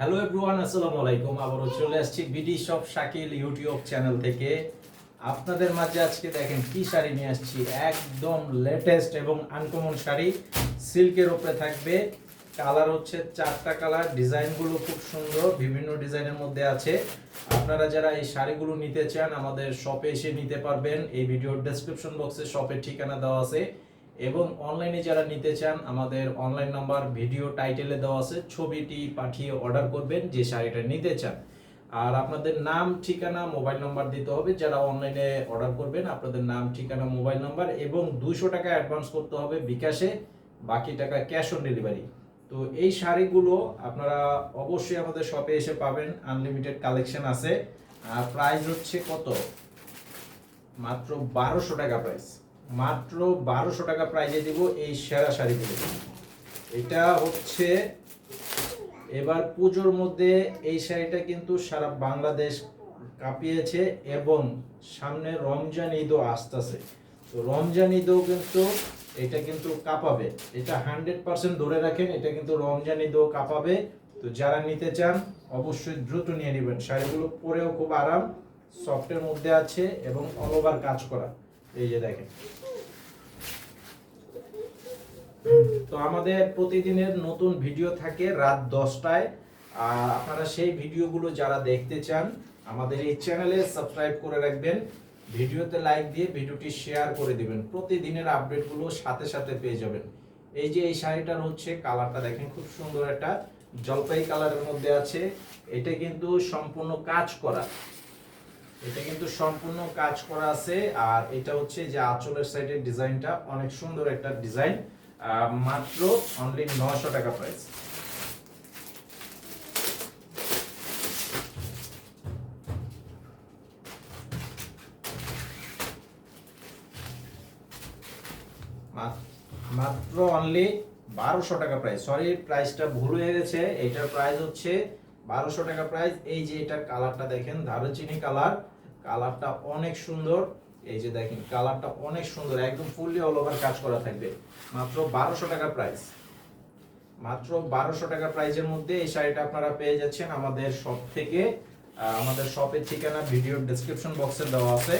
Hello everyone আসসালামু আলাইকুম। আবারও চলে আসছি BD shop Shakil YouTube channel থেকে। আপনাদের মাঝে আজকে দেখেন কি শাড়ি নিয়ে আসছি। একদম লেটেস্ট এবং আনকমন শাড়ি। সিল্কের উপরে থাকবে। কালার হচ্ছে চারটা কালার ডিজাইনগুলো খুব সুন্দর, বিভিন্ন ডিজাইনের মধ্যে আছে। আপনারা যারা এই শাড়িগুলো নিতে চান, আমাদের শপে এসে নিতে পারবেন। এই ভিডিওর ডেসক্রিপশন বক্সে শপের ঠিকানা দেওয়া আছে। এবং অনলাইনে যারা নিতে চান, আমাদের অনলাইন নাম্বার ভিডিও টাইটেলে দেওয়া আছে, ছবিটি পাঠিয়ে অর্ডার করবেন যে শাড়িটা নিতে চান। আর আপনাদের নাম, ঠিকানা মোবাইল নাম্বার দিতে হবে, যারা অনলাইনে অর্ডার করবেন, আপনাদের নাম, ঠিকানা মোবাইল নাম্বার এবং দুশো টাকা অ্যাডভান্স করতে হবে বিকাশে, বাকি টাকা ক্যাশ অন ডেলিভারি তো এই শাড়িগুলো আপনারা অবশ্যই আমাদের শপে এসে পাবেন আনলিমিটেড কালেকশন আছে। আর প্রাইস হচ্ছে কত? মাত্র বারোশো টাকা প্রাইস মাত্র বারোশো টাকা প্রাইজে দিব এই সেরা শাড়িগুলো এটা হচ্ছে এবার পুজোর মধ্যে এই শাড়িটা কিন্তু সারা বাংলাদেশ কাঁপিয়েছে এবং সামনে রমজান ঈদও আসতেছে। তো রমজান ঈদও কিন্তু এটা কিন্তু কাঁপাবে। এটা হান্ড্রেড পার্সেন্ট ধরে রাখেন, এটা কিন্তু রমজান ঈদও কাঁপাবে। তো যারা নিতে চান, অবশ্যই দ্রুত নিয়ে নেবেন। শাড়িগুলো পরেও খুব আরাম সফটের মধ্যে আছে এবং অল ওভার কাজ করা। এই যে দেখেন। তো আমাদের প্রতিদিনের নতুন ভিডিও থাকে রাত দশটায়। আর আপনারা সেই ভিডিওগুলো যারা দেখতে চান, আমাদের এই চ্যানেলে সাবস্ক্রাইব করে রাখবেন। ভিডিওতে লাইক দিয়ে ভিডিওটি শেয়ার করে দিবেন। প্রতিদিনের আপডেটগুলো সাথে সাথে পেয়ে যাবেন। এই যে এই শাড়িটার হচ্ছে কালারটা দেখেন, খুব সুন্দর একটা জলপাই কালারের মধ্যে আছে। এটা কিন্তু সম্পূর্ণ কাজ করা। সম্পূর্ণ কাজ করা আছে, আর এটা হচ্ছে যে আঁচলের সাইডের ডিজাইনটা। অনেক সুন্দর একটা ডিজাইন মাত্র অনলি নশো টাকা প্রাইস মাত্র অনলি বারোশো টাকা প্রাইস সরি প্রাইসটা ভুল হয়ে গেছে। এটার প্রাইস হচ্ছে বারোশো টাকা প্রাইস এই যে এটার কালারটা দেখেন, দারুচিনি কালার কালারটা অনেক সুন্দর। এই যে দেখেন, কালারটা অনেক সুন্দর, একদম ফুললি অল ওভার কাজ করা থাকবে। মাত্র বারোশো টাকা প্রাইস মাত্র বারোশো টাকা প্রাইজের মধ্যে এই শাড়িটা আপনারা পেয়ে যাচ্ছেন আমাদের শপ থেকে। আমাদের শপের ঠিকানা ভিডিওর ডেসক্রিপশন বক্সে দেওয়া আছে।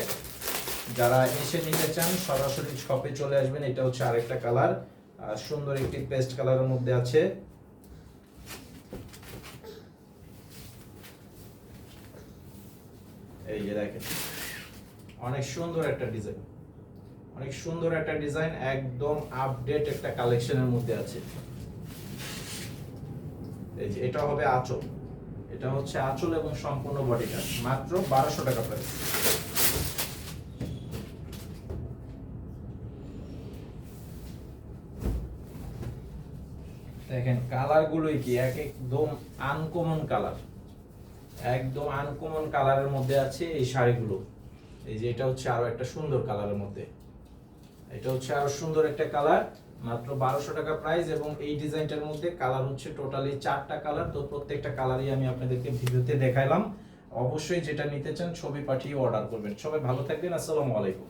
যারা এসে নিতে চান, সরাসরি শপে চলে আসবেন। এটা হচ্ছে আরেকটা কালার। সুন্দর একটি পেস্ট কালারের মধ্যে আছে। এই যে দেখেন। অনেক সুন্দর একটা ডিজাইন অনেক সুন্দর একটা ডিজাইন একদম আপডেট একটা কালেকশনের মধ্যে আছে। এই যে এটা হবে আঁচল। এটা হচ্ছে আঁচল এবং সম্পূর্ণ মাত্র বারোশো টাকা প্রাইস দেখেন কালার গুলোই কি? এক একদম আনকমন কালার একদম আনকমন কালারের মধ্যে আছে এই শাড়িগুলো। এই যে এটা হচ্ছে আরও একটা সুন্দর কালারের মধ্যে। এটা হচ্ছে আরও সুন্দর একটা কালার, মাত্র বারোশো টাকা প্রাইস এবং এই ডিজাইনটার মধ্যে কালার হচ্ছে টোটালি চারটা কালার। তো প্রত্যেকটা কালারই আমি আপনাদেরকে ভিডিওতে দেখাইলাম। অবশ্যই যেটা নিতে চান ছবি পাঠিয়ে অর্ডার করবেন। সবাই ভালো থাকবেন, আসসালামু আলাইকুম।